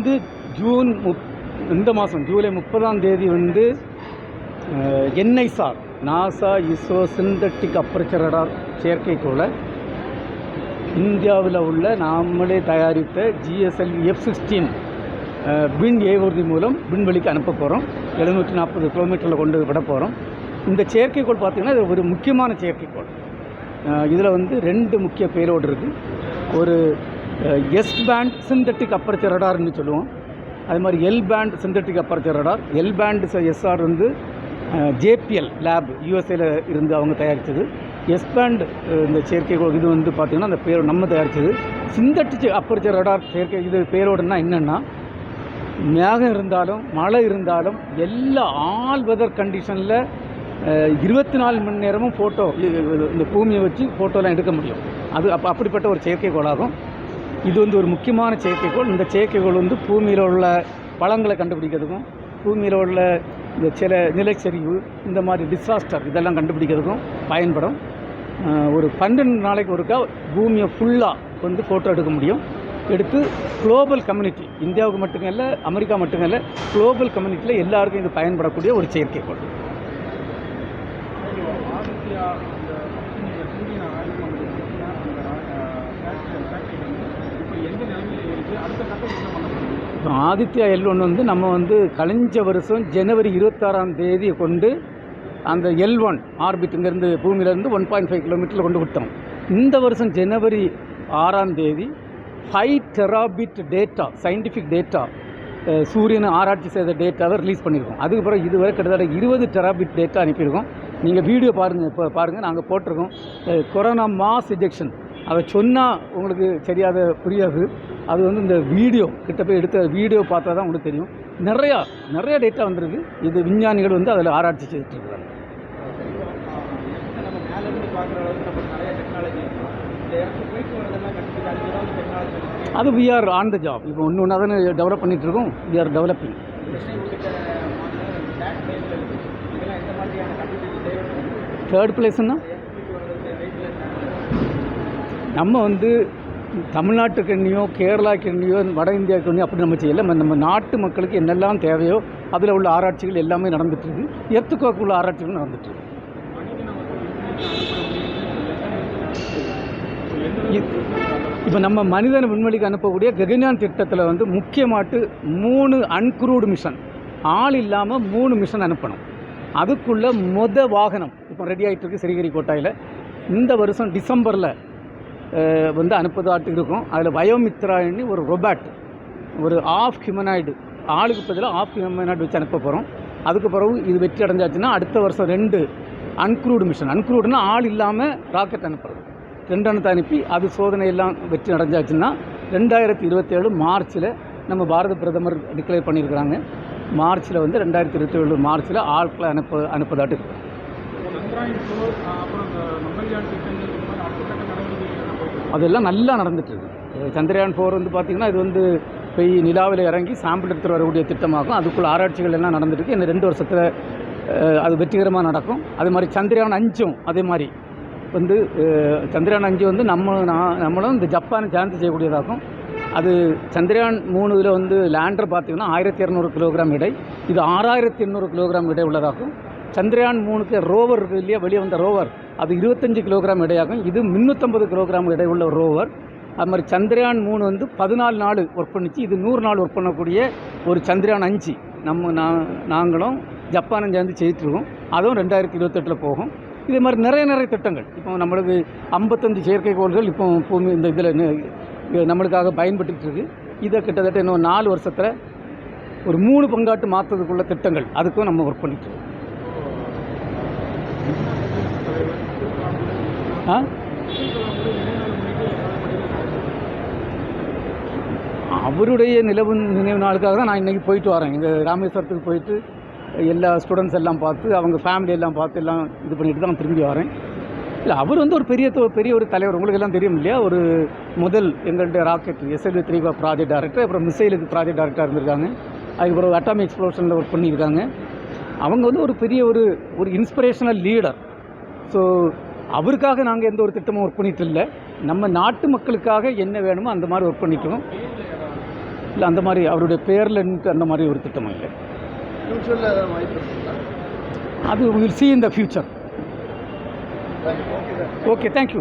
வந்து ஜூன் முப் இந்த மாதம் ஜூலை முப்பதாம் தேதி வந்து NISAR NASA ISRO synthetic aperture radar செயற்கைக்கோளை இந்தியாவில் உள்ள நாமளே தயாரித்த ஜிஎஸ்எல் எஃப் சிக்ஸ்டீன் விண் ஏவூர்தி மூலம் விண்வெளிக்கு அனுப்ப போகிறோம் எழுநூற்றி நாற்பது கிலோமீட்டரில் கொண்டு விட போகிறோம் இந்த செயற்கைக்கோள் பார்த்திங்கன்னா இது ஒரு முக்கியமான செயற்கைக்கோள் இதில் வந்து ரெண்டு முக்கிய பேரோடு இருக்குது ஒரு எஸ் பேண்ட் சிந்தட்டிக் அப்பர்ச்சர் ரடார்னு சொல்லுவோம். அது மாதிரி L band synthetic aperture radar L band S R வந்து ஜேபிஎல் லேப் யூஎஸ்ஏல இருந்து அவங்க தயாரித்தது எஸ் பேண்ட் இந்த செயற்கைக்கோள் இது வந்து பார்த்திங்கன்னா அந்த பேர் நம்ம தயாரித்தது சிந்தட்டிக் அப்பர்ச்சர் ரடார் செயற்கை இது பேரோடுனா என்னென்னா மேகம் இருந்தாலும் மழை இருந்தாலும் எல்லா ஆல் வெதர் கண்டிஷனில் இருபத்தி நாலு மணி நேரமும் ஃபோட்டோ இந்த பூமியை வச்சு ஃபோட்டோலாம் எடுக்க முடியும். அது அப்போ அப்படிப்பட்ட ஒரு செயற்கைக்கோளாகும். இது வந்து ஒரு முக்கியமான செயற்கைக்கோள். இந்த செயற்கைக்கோள் வந்து பூமியில் உள்ள பழங்களை கண்டுபிடிக்கிறதுக்கும் பூமியில் உள்ள இந்த சில நிலச்சரிவு இந்த மாதிரி டிசாஸ்டர் இதெல்லாம் கண்டுபிடிக்கிறதுக்கும் பயன்படும். ஒரு பன்னெண்டு நாளைக்கு ஒருக்கா பூமியை ஃபுல்லாக வந்து ஃபோட்டோ எடுக்க முடியும். எடுத்து குளோபல் கம்யூனிட்டி இந்தியாவுக்கு மட்டுமல்ல இல்லை அமெரிக்கா மட்டுமல்ல குளோபல் கம்யூனிட்டியில் எல்லாருக்கும் இது பயன்படக்கூடிய ஒரு செயற்கைக்கோள். ஆதித்யா ஆதித்யா எல் ஒன் வந்து நம்ம வந்து கழிஞ்ச வருஷம் ஜனவரி இருபத்தாறாம் தேதி கொண்டு அந்த எல் ஒன் ஆர்பிட் இங்கேருந்து பூமியிலேருந்து ஒன் பாயிண்ட் ஃபைவ் கிலோமீட்டரில் கொண்டு விட்டோம். இந்த வருஷம் ஜனவரி ஆறாம் தேதி five terabit data scientific data சூரியனை ஆராய்ச்சி செய்த டேட்டாவை ரிலீஸ் பண்ணியிருக்கோம். அதுக்கப்புறம் இதுவரை கிட்டத்தட்ட இருபது டெராபிட் டேட்டா அனுப்பியிருக்கோம். நீங்கள் வீடியோ பாருங்கள் இப்போ பாருங்கள் நாங்கள் போட்டிருக்கோம். கொரோனா மாஸ் இஜெக்ஷன் அதை சொன்னால் உங்களுக்கு சரியாக புரியாது. அது வந்து இந்த வீடியோ கிட்ட போய் எடுத்த வீடியோ பார்த்தா தான் உங்களுக்கு தெரியும். நிறையா நிறைய டேட்டா வந்துருக்கு. இது விஞ்ஞானிகள் வந்து அதில் ஆராய்ச்சி செய்துட்டுருக்காங்க அது we are on the job இப்போ ஒன்று ஒன்றா தானே டெவலப் பண்ணிட்டு இருக்கோம். வி ஆர் டெவலப்பிங் தேர்ட் உள்ளிட்ட நம்ம வந்து தமிழ்நாட்டுக்கு கேரளா கேரளாக்கு வட இந்தியா எண்ணியோ அப்படி நம்ம செய்யல. நம்ம- நாட்டு மக்களுக்கு என்னெல்லாம் தேவையோ அதில் உள்ள ஆராய்ச்சிகள் எல்லாமே நடந்துட்டு எர்த்துக்கோக்கு உள்ள ஆராய்ச்சிகள் நடந்துட்டு இப்போ நம்ம மனிதனை விண்வெளிக்கு அனுப்பக்கூடிய ககன்யான் திட்டத்தில் வந்து முக்கியமாட்டு மூணு அன்குரூடு மிஷன் ஆள் இல்லாமல் மூணு மிஷன் அனுப்பணும். அதுக்குள்ளே மொத வாகனம் இப்போ ரெடி ஆகிட்டு இருக்கு சிறுகிரி கோட்டாயில் இந்த வருஷம் டிசம்பரில் வந்து அனுப்புவதாட்டு இருக்கும். அதில் வயோமித்ரான்னு ஒரு ரொபாட் ஒரு ஆஃப் ஹியூமனாய்டு ஆளுக்கு பதிலாக ஆஃப் ஹியூமனாய்டு வச்சு அனுப்ப போகிறோம் அதுக்கு பிறகு இது வெற்றி அடைஞ்சாச்சுன்னா அடுத்த வருஷம் ரெண்டு அன்க்ரூடு மிஷன் அன்க்ரூடுனா ஆள் இல்லாமல் ராக்கெட் அனுப்புறது. ரெண்டு அணுத்தை அனுப்பி அது சோதனை எல்லாம் வெற்றி அடைஞ்சாச்சுன்னா ரெண்டாயிரத்தி இருபத்தேழு மார்ச்சில் நம்ம பாரத பிரதமர் டிக்ளேர் பண்ணியிருக்கிறாங்க மார்ச்சில் வந்து ரெண்டாயிரத்தி இருபத்தேழு மார்ச்சில் ஆட்களை அனுப்ப அனுப்புதாட்டு இருக்கு. அதெல்லாம் நல்லா நடந்துட்டு சந்திரயான் ஃபோர் வந்து பார்த்திங்கன்னா இது வந்து போய் நிலாவில் இறங்கி சாம்பிள் எடுத்துகிட்டு வரக்கூடிய திட்டமாகும். அதுக்குள்ள ஆராய்ச்சிகள் எல்லாம் நடந்துட்டுருக்கு. இந்த இன்னும் ரெண்டு வருஷத்தில் அது வெற்றிகரமாக நடக்கும். அதே மாதிரி சந்திரயான் அஞ்சும் அதே மாதிரி வந்து சந்திரயான் அஞ்சு வந்து நம்ம நம்மளும் இந்த ஜப்பானை சேர்ந்து செய்யக்கூடியதாகும். அது சந்திரயான் மூணு இதில் வந்து லேண்டர் பார்த்திங்கன்னா ஆயிரத்தி இரநூறு கிலோகிராம் இடை இது ஆறாயிரத்தி எண்ணூறு கிலோகிராம் இடை உள்ளதாகும். சந்திரயான் மூணுக்கு ரோவர் இருக்கு இல்லையா? வெளியே வந்த ரோவர் அது இருபத்தஞ்சு கிலோகிராம் எடையாகும். இது முந்நூற்றம்பது கிலோகிராம் எடை உள்ள ரோவர் அது மாதிரி சந்திரயான் மூணு வந்து பதினாலு நாள் ஒர்க் பண்ணிச்சு. இது நூறு நாள் ஒர்க் பண்ணக்கூடிய ஒரு சந்திரயான் அஞ்சு. நம்ம நான் நாங்களும் ஜப்பானும் சேர்ந்து செய்துருக்கோம் அதுவும் ரெண்டாயிரத்தி இருபத்தெட்டில் போகும். இதே மாதிரி நிறைய நிறைய திட்டங்கள். இப்போ நம்மளுக்கு ஐம்பத்தஞ்சு செயற்கைக்கோள்கள் இப்போ பூமி இந்த இதில் நம்மளுக்காக பயன்பட்டுருக்கு இதை கிட்டத்தட்ட இன்னும் நாலு வருஷத்தில் ஒரு மூணு பங்காட்டு மாற்றுறதுக்குள்ள திட்டங்கள். அதுக்கும் நம்ம ஒர்க் பண்ணிட்டு ஆ? அவருடைய நிலவு நினைவு நாளுக்காக தான் நான் இன்றைக்கி போயிட்டு வரேன். இங்கே ராமேஸ்வரத்துக்கு போயிட்டு எல்லா ஸ்டூடெண்ட்ஸ் எல்லாம் பார்த்து அவங்க ஃபேமிலி எல்லாம் பார்த்து எல்லாம் இது பண்ணிட்டு தான் திரும்பி வரேன். இல்லை அவர் வந்து ஒரு பெரிய தொ- பெரிய ஒரு தலைவர். உங்களுக்கு எல்லாம் தெரியும் இல்லையா? ஒரு முதல் எங்கள்கிட்ட rocket SLV three project director அப்புறம் மிசைலுக்கு ப்ராஜெக்ட் டைரக்டராக இருந்திருக்காங்க. அதுக்கப்புறம் அட்டாமிக் எக்ஸ்ப்ளோஷனில் ஒர்க் பண்ணியிருக்காங்க. அவங்க வந்து ஒரு பெரிய ஒரு ஒரு இன்ஸ்பிரேஷனல் லீடர் ஸோ அவருக்காக நாங்கள் எந்த ஒரு திட்டமும் ஒர்க் பண்ணிட்டு இல்லை. நம்ம நாட்டு மக்களுக்காக என்ன வேணுமோ அந்த மாதிரி ஒர்க் பண்ணிட்டோம் இல்லை அந்த மாதிரி அவருடைய பேரில் அந்த மாதிரி ஒரு திட்டமும் இல்லை. அது will see in the future. Thank you okay thank you